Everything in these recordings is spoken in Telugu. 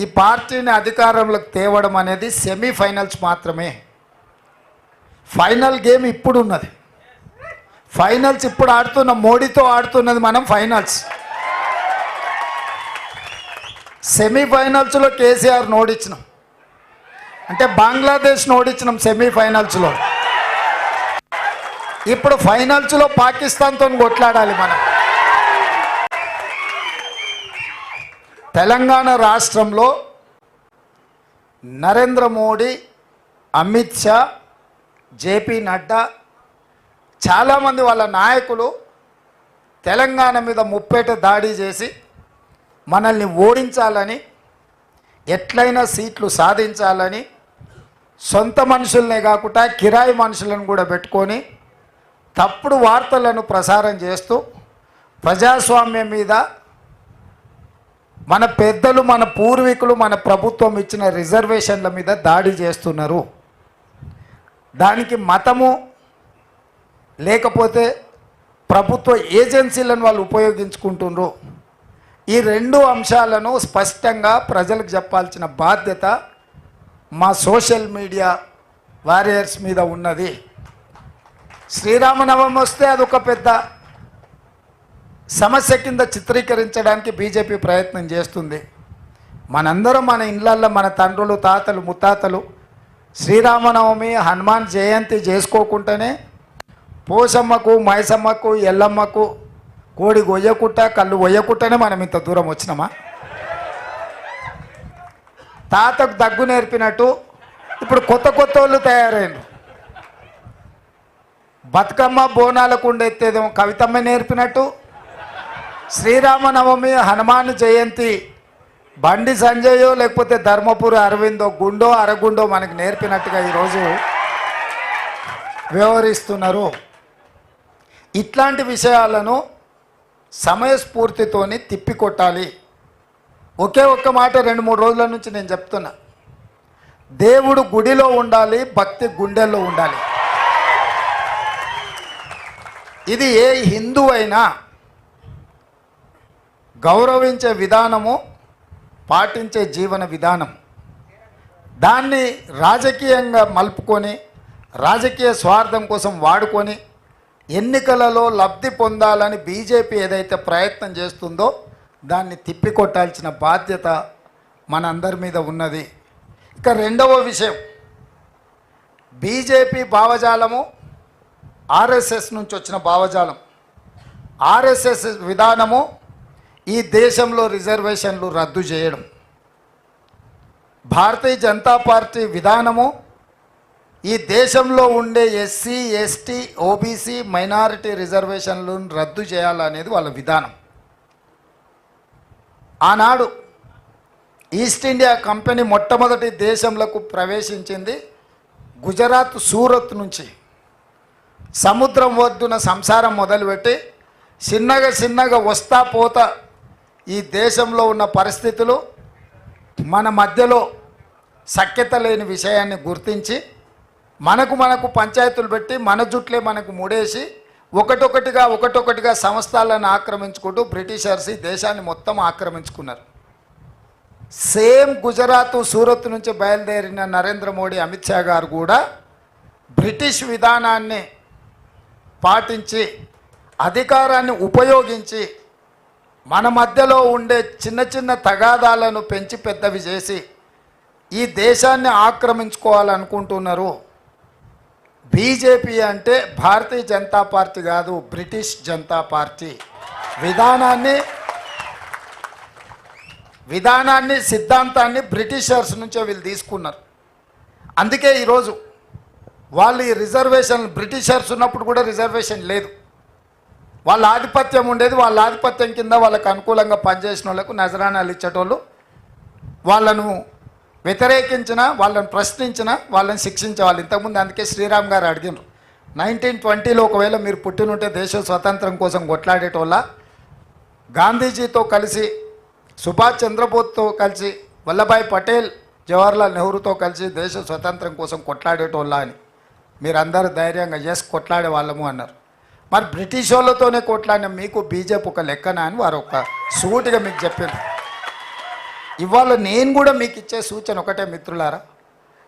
ఈ పార్టీని అధికారంలోకి తేవడం అనేది సెమీఫైనల్స్ మాత్రమే. ఫైనల్ గేమ్ ఇప్పుడు ఉన్నది ఫైనల్స్ ఇప్పుడు ఆడుతున్న మోడీతో ఆడుతున్నది మనం ఫైనల్స్. సెమీఫైనల్స్లో కేసీఆర్ ఓడించినాం అంటే బంగ్లాదేశ్ ఓడించినాం సెమీఫైనల్స్లో. ఇప్పుడు ఫైనల్స్లో పాకిస్తాన్తో కొట్లాడాలి మనం. తెలంగాణ రాష్ట్రంలో నరేంద్ర మోడీ అమిత్ షా జేపీ నడ్డా చాలామంది వాళ్ళ నాయకులు తెలంగాణ మీద ముప్పేట దాడి చేసి మనల్ని ఓడించాలని ఎట్లయినా సీట్లు సాధించాలని సొంత మనుషులనే కాకుండా కిరాయి మనుషులను కూడా పెట్టుకొని తప్పుడు వార్తలను ప్రసారం చేస్తూ ప్రజాస్వామ్యం మీద మన పెద్దలు మన పూర్వీకులు మన ప్రభుత్వం ఇచ్చిన రిజర్వేషన్ల మీద దాడి చేస్తున్నారు. దానికి మతము లేకపోతే ప్రభుత్వ ఏజెన్సీలను వాళ్ళు ఉపయోగించుకుంటున్నారు ఈ రెండు అంశాలను స్పష్టంగా ప్రజలకు చెప్పాల్సిన బాధ్యత మా సోషల్ మీడియా వారియర్స్ మీద ఉన్నది. శ్రీరామనవమి వస్తే అదొక పెద్ద సమస్య కింద చిత్రీకరించడానికి బీజేపీ ప్రయత్నం చేస్తుంది. మనందరం మన ఇళ్ళల్లో మన తండ్రులు తాతలు ముత్తాతలు శ్రీరామనవమి హనుమాన్ జయంతి చేసుకోకుండానే పోసమ్మకు మైసమ్మకు ఎల్లమ్మకు కోడి గొయ్యకుట్ట కళ్ళు ఒయ్యకుట్టనే మనం ఇంత దూరం వచ్చినామా? తాతకు దగ్గు నేర్పినట్టు ఇప్పుడు కొత్త కొత్త వాళ్ళు తయారైనరు బతుకమ్మ బోనాలకు ఉండేదేమో కవితమ్మ నేర్పినట్టు శ్రీరామనవమి హనుమాన్ జయంతి బండి సంజయో లేకపోతే ధర్మపురి అరవిందో గుండో అరగుండో మనకు నేర్పినట్టుగా ఈరోజు వ్యవహరిస్తున్నారు. ఇట్లాంటి విషయాలను సమయస్ఫూర్తితోని తిప్పికొట్టాలి. ఒకే ఒక్క మాట రెండు మూడు రోజుల నుంచి నేను చెప్తున్నా. దేవుడు గుడిలో ఉండాలి భక్తి గుండెల్లో ఉండాలి. ఇది ఏ హిందువైనా అయినా గౌరవించే విధానము పాటించే జీవన విధానం. దాన్ని రాజకీయంగా మలుపుకొని రాజకీయ స్వార్థం కోసం వాడుకొని ఎన్నికలలో లబ్ధి పొందాలని బీజేపీ ఏదైతే ప్రయత్నం చేస్తుందో దాన్ని తిప్పికొట్టాల్సిన బాధ్యత మనందరి మీద ఉన్నది. ఇక రెండవ విషయం. బీజేపీ భావజాలము ఆర్ఎస్ఎస్ నుంచి వచ్చిన భావజాలం. ఆర్ఎస్ఎస్ విధానము ఈ దేశంలో రిజర్వేషన్లు రద్దు చేయడం. భారతీయ జనతా పార్టీ విధానము ఈ దేశంలో ఉండే ఎస్సీ ఎస్టీ ఓబీసీ మైనారిటీ రిజర్వేషన్లను రద్దు చేయాలనేది వాళ్ళ విధానం. ఆనాడు ఈస్ట్ ఇండియా కంపెనీ మొట్టమొదటి దేశంలోకి ప్రవేశించింది గుజరాత్ సూరత్ నుంచి. సముద్రం ఒడ్డున సంసారం మొదలుపెట్టి చిన్నగా చిన్నగా వస్తా పోతా ఈ దేశంలో ఉన్న పరిస్థితులు మన మధ్యలో సఖ్యత లేని విషయాన్ని గుర్తించి మనకు మనకు పంచాయతీలు పెట్టి మన జుట్లే మనకు ముడేసి ఒకటొకటిగా ఒకటొకటిగా సంస్థలను ఆక్రమించుకుంటూ బ్రిటిషర్స్ ఈ దేశాన్ని మొత్తం ఆక్రమించుకున్నారు. సేమ్ గుజరాత్ సూరత్ నుంచి బయలుదేరిన నరేంద్ర మోడీ అమిత్ షా గారు కూడా బ్రిటిష్ విధానాన్ని పాటించి అధికారాన్ని ఉపయోగించి మన మధ్యలో ఉండే చిన్న చిన్న తగాదాలను పెంచి పెద్దవి చేసి ఈ దేశాన్ని ఆక్రమించుకోవాలనుకుంటున్నారు. బీజేపీ అంటే భారతీయ జనతా పార్టీ కాదు బ్రిటిష్ జనతా పార్టీ. విధానాన్ని విధానాన్ని సిద్ధాంతాన్ని బ్రిటిషర్స్ నుంచే వీళ్ళు తీసుకున్నారు. అందుకే ఈరోజు వాళ్ళు ఈ రిజర్వేషన్ బ్రిటిషర్స్ ఉన్నప్పుడు కూడా రిజర్వేషన్ లేదు. వాళ్ళ ఆధిపత్యం ఉండేది వాళ్ళ ఆధిపత్యం కింద వాళ్ళకు అనుకూలంగా పనిచేసిన వాళ్ళకు నజరానాలు ఇచ్చేటోళ్ళు. వాళ్ళను వ్యతిరేకించిన వాళ్ళని ప్రశ్నించిన వాళ్ళని శిక్షించేవాళ్ళు ఇంతకుముందు అందుకే శ్రీరామ్ గారు అడిగినారు నైన్టీన్ ట్వంటీలో ఒకవేళ మీరు పుట్టినుంటే దేశ స్వతంత్రం కోసం కొట్లాడేటోళ్ళ గాంధీజీతో కలిసి సుభాష్ చంద్రబోస్తో కలిసి వల్లభాయ్ పటేల్ జవహర్లాల్ నెహ్రూతో కలిసి దేశ స్వతంత్రం కోసం కొట్లాడేటోళ్ళ అని. మీరందరూ ధైర్యంగా ఎస్ కొట్లాడే వాళ్ళము అన్నారు. మరి బ్రిటిష్ వాళ్ళతోనే కొట్లాడిన మీకు బీజేపీ ఒక లెక్కన అని వారు ఒక సూటిగా మీకు చెప్పారు. ఇవాళ నేను కూడా మీకు ఇచ్చే సూచన ఒకటే మిత్రులారా.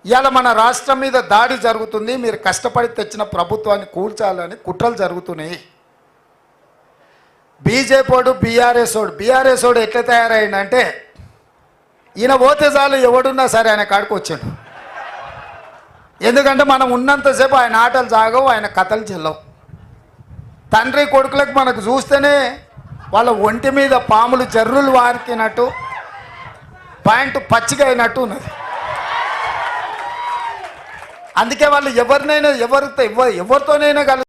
ఇవాళ మన రాష్ట్రం మీద దాడి జరుగుతుంది మీరు కష్టపడి తెచ్చిన ప్రభుత్వాన్ని కూల్చాలని కుట్రలు జరుగుతున్నాయి. బీజేపీడు బీఆర్ఎస్ వాడు బీఆర్ఎస్ వాడు ఎట్లా తయారైందంటే ఈయన పోతే చాలు ఎవడున్నా సరే ఆయన కాడికి వచ్చాడు. ఎందుకంటే మనం ఉన్నంతసేపు ఆయన ఆటలు సాగవు ఆయన కథలు చెల్లవు. తండ్రి కొడుకులకు మనకు చూస్తేనే వాళ్ళ ఒంటి మీద పాములు జర్రులు వారికినట్టు పాయింట్ పచ్చిగా అయినట్టు ఉన్నది. అందుకే వాళ్ళు ఎవరినైనా ఎవరితో ఎవరితోనైనా కలు